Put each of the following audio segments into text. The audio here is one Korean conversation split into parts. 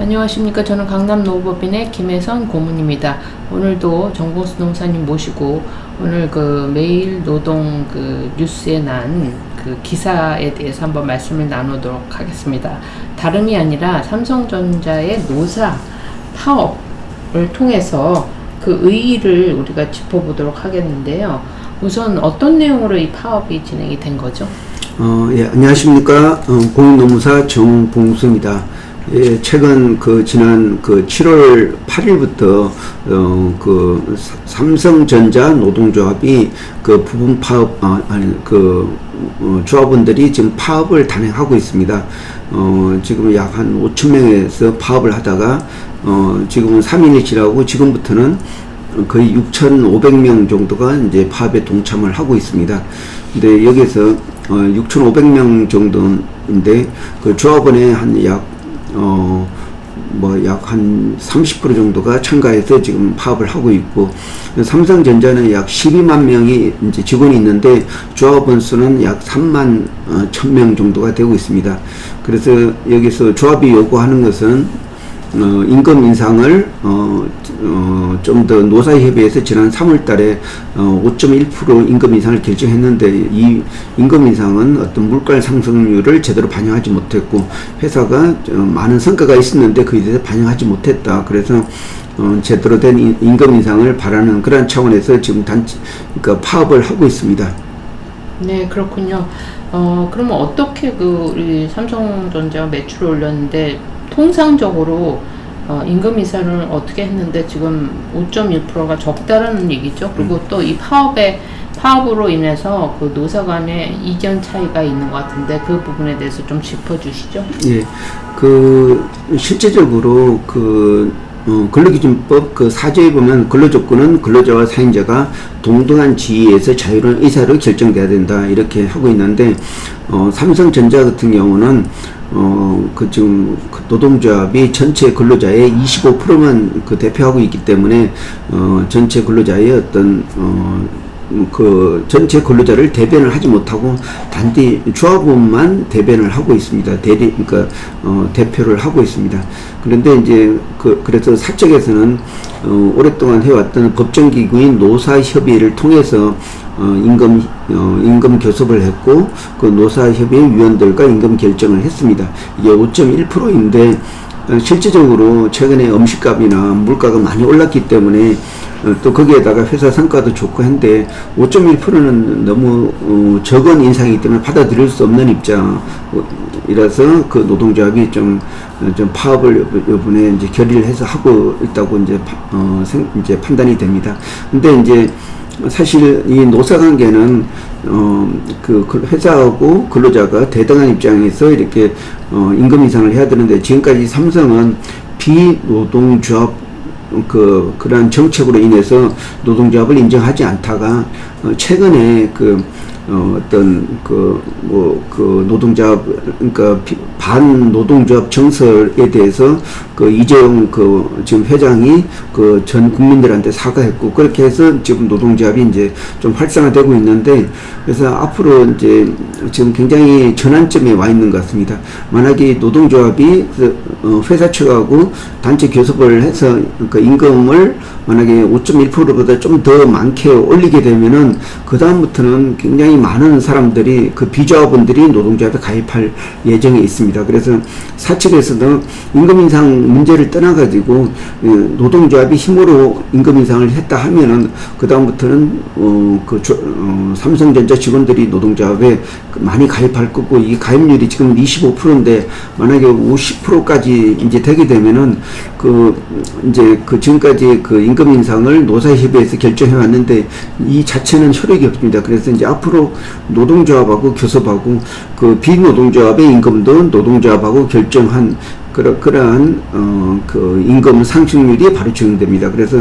안녕하십니까. 저는 강남 노법인의 김혜선 고문입니다. 오늘도 정보수 농사님 모시고 오늘 그 매일 노동 그 뉴스에 난 그 기사에 대해서 한번 말씀을 나누도록 하겠습니다. 다름이 아니라 삼성전자의 노사 파업을 통해서 그 의의를 우리가 짚어보도록 하겠는데요. 우선 어떤 내용으로 이 파업이 진행이 된 거죠? 어, 예, 안녕하십니까. 어, 공인노무사 정봉수입니다. 예, 최근 그 지난 그 7월 8일부터 어, 그 사- 삼성전자 노동조합이 그 부분 파업 아, 아니 그 어, 조합원들이 지금 파업을 단행하고 있습니다. 어, 지금 약 한 5천 명에서 파업을 하다가 어, 지금은 3일이 지나고 지금부터는 거의 6,500명 정도가 이제 파업에 동참을 하고 있습니다. 근데 여기서 어, 6,500명 정도인데 그 조합원의 한약 어, 뭐 약 한 30% 정도가 참가해서 지금 파업을 하고 있고 삼성전자는 약 12만 명이 이제 직원이 있는데 조합원 수는 약 3만 어, 1000명 정도가 되고 있습니다. 그래서 여기서 조합이 요구하는 것은 어, 임금 인상을 어, 어, 좀 더 노사협의회에서 지난 3월 달에 어, 5.1% 임금 인상을 결정했는데 이 임금 인상은 어떤 물가 상승률을 제대로 반영하지 못했고 회사가 어, 많은 성과가 있었는데 그에 대해서 반영하지 못했다. 그래서 어, 제대로 된 임- 임금 인상을 바라는 그런 차원에서 지금 단체 그러니까 파업을 하고 있습니다. 네, 그렇군요. 어, 그러면 어떻게 그 우리 삼성전자 매출을 올렸는데 통상적으로 어, 임금 인상을 어떻게 했는데 지금 5.1%가 적다라는 얘기죠. 그리고 또이 파업에 파업으로 인해서 그 노사 간의 이견 차이가 있는 것 같은데 그 부분에 대해서 좀 짚어주시죠. 예, 그 실제적으로 그 어, 근로기준법 그 사조에 보면 근로조건은 근로자와 사용자가 동등한 지위에서 자유로운 의사로 결정돼야 된다. 이렇게 하고 있는데 어, 삼성전자 같은 경우는 어, 그 지금 그 노동조합이 전체 근로자의 25%만 그 대표하고 있기 때문에 어, 전체 근로자의 어떤 어, 그 전체 근로자를 대변을 하지 못하고 단지 조합원만 대변을 하고 있습니다. 대리 그러니까 어, 대표를 하고 있습니다. 그런데 이제 그 그래서 사측에서는 어, 오랫동안 해왔던 법정기구인 노사협의회를 통해서 어, 임금 어, 임금 교섭을 했고 그 노사협의회 위원들과 임금 결정을 했습니다. 이게 5.1%인데 어, 실제적으로 최근에 음식값이나 물가가 많이 올랐기 때문에 어, 또 거기에다가 회사 성과도 좋고 한데 5.1%는 너무 어, 적은 인상이기 때문에 받아들일 수 없는 입장이라서 그 노동조합이 좀, 어, 좀 파업을 이번에 이제 결의를 해서 하고 있다고 이제, 파- 어, 생, 이제 판단이 됩니다. 근데 이제 사실 이 노사 관계는 어, 그그 회사하고 근로자가 대등한 입장에서 이렇게 어, 임금 인상을 해야 되는데 지금까지 삼성은 비노동조합 그 그러한 정책으로 인해서 노동조합을 인정하지 않다가 어, 최근에 그 어, 어떤 그 뭐 그 노동조합 그러니까 비- 반 노동조합 정설에 대해서 그 이재용 그 지금 회장이 그 전 국민들한테 사과했고 그렇게 해서 지금 노동조합이 이제 좀 활성화되고 있는데 그래서 앞으로 이제 지금 굉장히 전환점에 와 있는 것 같습니다. 만약에 노동조합이 그 어, 회사 측하고 단체 교섭을 해서 그 임금을 만약에 5.1%보다 좀 더 많게 올리게 되면은 그 다음부터는 굉장히 많은 사람들이 그 비조합원들이 노동조합에 가입할 예정에 있습니다. 그래서 사측에서도 임금 인상 문제를 떠나가지고 어, 노동조합이 힘으로 임금 인상을 했다 하면은 그 다음부터는 어그 어, 삼성전자 직원들이 노동조합에 많이 가입할 거고 이 가입률이 지금 25%인데 만약에 50%까지 이제 되게 되면은 그 이제 그 지금까지 그 임금 인상을 노사협의회에서 결정해 왔는데 이 자체는 효력이 없습니다. 그래서 이제 앞으로 노동조합하고 교섭하고 그 비노동조합의 임금도 노동조합하고 결정한 그러, 그러한 어, 그 임금 상승률이 바로 적용됩니다. 그래서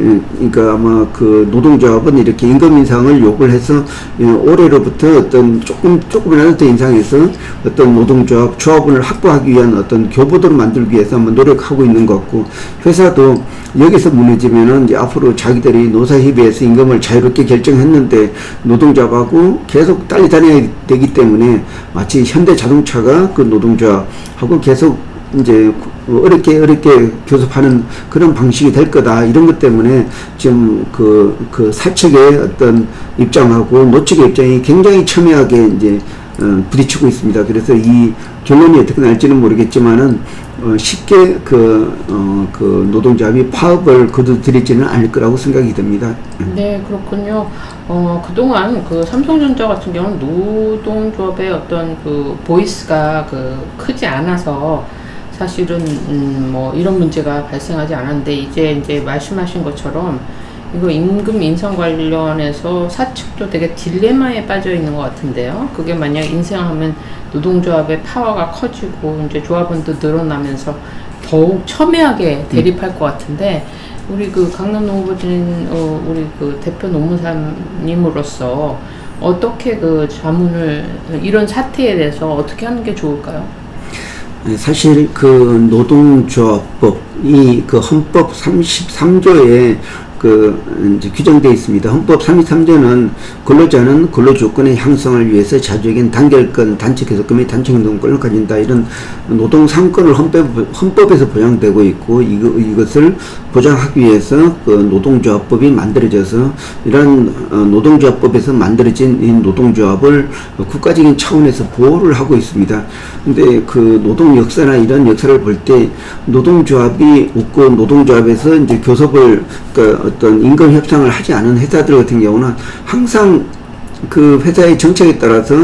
예, 그러니까 아마 그 노동조합은 이렇게 임금 인상을 요구를 해서 예, 올해로부터 어떤 조금 조금이라도 더 인상해서 어떤 노동조합 조합원을 확보하기 위한 어떤 교보도를 만들기 위해서 한번 노력하고 있는 것 같고 회사도 여기서 무너지면은 이제 앞으로 자기들이 노사협의회에서 임금을 자유롭게 결정했는데 노동조합하고 계속 딸리 다녀야 되기 때문에 마치 현대자동차가 그 노동조합하고 계속 이제 어렵게 어렵게 교섭하는 그런 방식이 될 거다 이런 것 때문에 지금 그, 그 사측의 어떤 입장하고 노측의 입장이 굉장히 첨예하게 이제 어, 부딪히고 있습니다. 그래서 이 결론이 어떻게 날지는 모르겠지만은 어, 쉽게 그, 어, 그 노동조합이 파업을 거두들이지는 않을 거라고 생각이 됩니다. 네, 그렇군요. 어, 그동안 그 삼성전자 같은 경우는 노동조합의 어떤 그 보이스가 그 크지 않아서 사실은 음, 뭐 이런 문제가 발생하지 않았는데 이제 이제 말씀하신 것처럼 이거 임금 인상 관련해서 사측도 되게 딜레마에 빠져 있는 것 같은데요. 그게 만약 인상하면 노동조합의 파워가 커지고 이제 조합원도 늘어나면서 더욱 첨예하게 대립할 것 같은데 우리 그 강남 노무진 어, 우리 그 대표 노무사님으로서 어떻게 그 자문을 이런 사태에 대해서 어떻게 하는 게 좋을까요? 네, 사실 그 노동조합법이 그 헌법 33조에 그 이제 규정되어 있습니다. 헌법 33조는 근로자는 근로 조건의 향상을 위해서 자주적인 단결권, 단체 계속금 및 단체 행동권을 가진다 이런 노동 상권을 헌법, 헌법에서 보장되고 있고 이거, 이것을 보장하기 위해서 그 노동조합법이 만들어져서 이런 어, 노동조합법에서 만들어진 이 노동조합을 국가적인 차원에서 보호를 하고 있습니다. 근데 그 노동 역사나 이런 역사를 볼 때 노동조합이 없고 노동조합에서 이제 교섭을 그 어떤 임금 협상을 하지 않은 회사들 같은 경우는 항상 그 회사의 정책에 따라서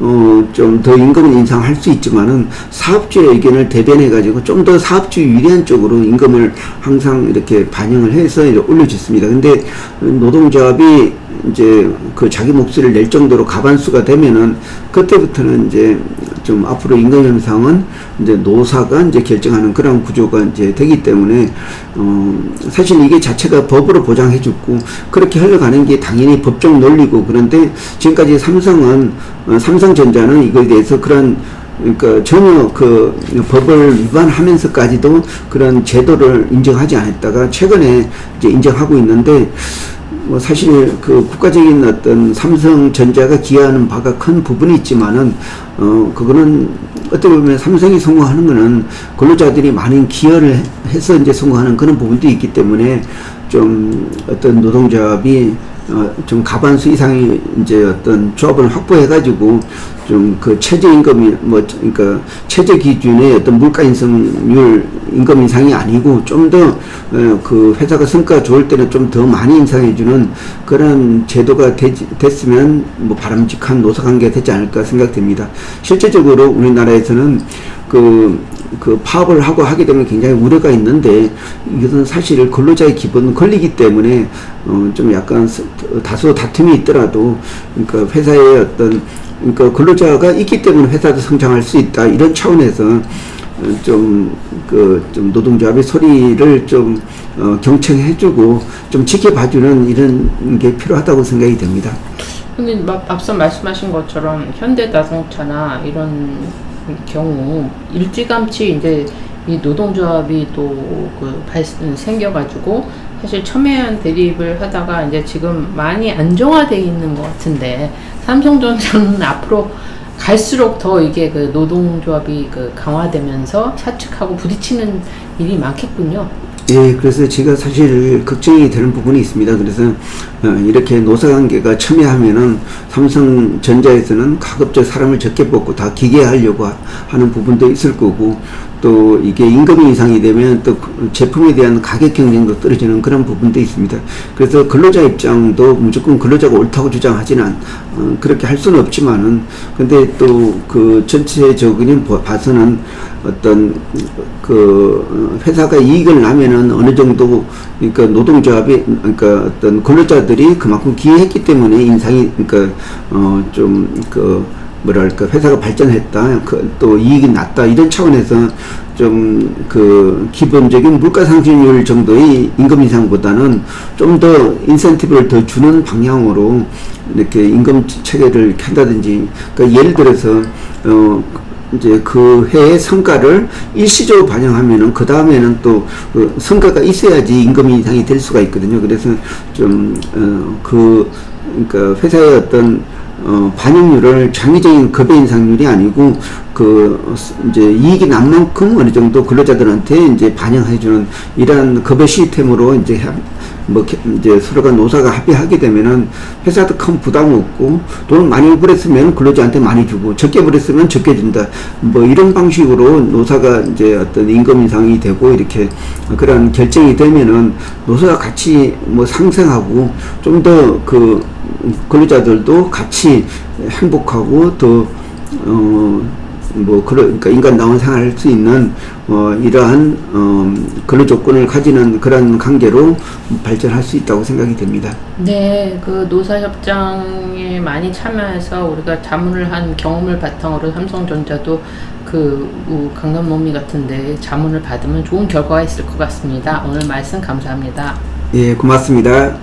어 좀 더 임금을 인상할 수 있지만은 사업주의 의견을 대변해 가지고 좀 더 사업주 유리한 쪽으로 임금을 항상 이렇게 반영을 해서 이렇게 올려줬습니다. 근데 노동조합이 이제 그 자기 목소리를 낼 정도로 가반수가 되면은 그때부터는 이제 좀 앞으로 임금 현상은 이제 노사가 이제 결정하는 그런 구조가 이제 되기 때문에 어 사실 이게 자체가 법으로 보장해주고 그렇게 흘러가는 게 당연히 법적 논리고 그런데 지금까지 삼성은 어, 삼성전자는 이거에 대해서 그런 그러니까 전혀 그 법을 위반하면서까지도 그런 제도를 인정하지 않았다가 최근에 이제 인정하고 있는데 뭐 사실 그 국가적인 어떤 삼성전자가 기여하는 바가 큰 부분이 있지만은 어 그거는 어떻게 보면 삼성이 성공하는 거는 근로자들이 많은 기여를 해서 이제 성공하는 그런 부분도 있기 때문에 좀 어떤 노동조합이 어, 좀 가반수 이상의 이제 어떤 조합을 확보해가지고 좀 그 최저 임금이 뭐 그러니까 최저 기준의 어떤 물가 인상률 임금 인상이 아니고 좀 더 그 회사가 성과가 좋을 때는 좀 더 많이 인상해주는 그런 제도가 되지, 됐으면 뭐 바람직한 노사 관계가 되지 않을까 생각됩니다. 실제적으로 우리나라에서는 그, 그 파업을 하고 하게 되면 굉장히 우려가 있는데 이것은 사실 근로자의 기본 권리이기 때문에 어, 좀 약간 스- 다소 다툼이 있더라도 그러니까 회사의 어떤 그러니까 근로자가 있기 때문에 회사도 성장할 수 있다 이런 차원에서 좀 그 좀 노동조합의 소리를 좀 어, 경청해주고 좀 지켜봐주는 이런 게 필요하다고 생각이 됩니다. 근데 막 앞서 말씀하신 것처럼 현대자동차나 이런 경우 일찌감치 이제 이 노동조합이 또그 생겨가지고 사실 첨예한 대립을 하다가 이제 지금 많이 안정화돼 있는 것 같은데 삼성전자는 앞으로 갈수록 더 이게 그 노동조합이 그 강화되면서 사측하고 부딪히는 일이 많겠군요. 예, 그래서 제가 사실 걱정이 되는 부분이 있습니다. 그래서 어, 이렇게 노사관계가 첨예하면은 삼성전자에서는 가급적 사람을 적게 뽑고 다 기계하려고 하- 하는 부분도 있을 거고 또 이게 임금이 이상이 되면 또그 제품에 대한 가격 경쟁도 떨어지는 그런 부분도 있습니다. 그래서 근로자 입장도 무조건 근로자가 옳다고 주장하지는 않, 어, 그렇게 할 수는 없지만은 근데 또 그 전체적인 보- 봐서는 어떤 그 어, 회사가 이익을 나면은 어느 정도 그러니까 노동조합이 그러니까 어떤 근로자들이 그만큼 기여했기 때문에 인상이 그러니까 어좀 그 뭐랄까 회사가 발전했다 그 또 이익이 났다 이런 차원에서 좀 그 기본적인 물가 상승률 정도의 임금 인상보다는 좀 더 인센티브를 더 주는 방향으로 이렇게 임금 체계를 한다든지 그러니까 예를 들어서 어 이제 그 해의 성과를 일시적으로 반영하면은 그 다음에는 또그 성과가 있어야지 임금 인상이 될 수가 있거든요. 그래서 좀어그 그러니까 회사의 어떤 어, 반영률을 장기적인 급여 인상률이 아니고 그 이제 이익이 난 만큼 어느 정도 근로자들한테 이제 반영해 주는 이러한 급여 시스템으로 이제 합- 뭐 개- 이제 서로가 노사가 합의하게 되면은 회사도 큰 부담 없고 돈을 많이 벌었으면 근로자한테 많이 주고 적게 벌었으면 적게 준다. 뭐 이런 방식으로 노사가 이제 어떤 임금 인상이 되고 이렇게 그런 결정이 되면은 노사가 같이 뭐 상생하고 좀 더그 근로자들도 같이 행복하고 더 어 뭐 그러니까 인간다운 생활할 수 있는 어 이러한 어 근로 조건을 가지는 그런 관계로 발전할 수 있다고 생각이 됩니다. 네, 그 노사협정에 많이 참여해서 우리가 자문을 한 경험을 바탕으로 삼성전자도 그 우, 강남노미 같은데 자문을 받으면 좋은 결과가 있을 것 같습니다. 오늘 말씀 감사합니다. 예, 고맙습니다.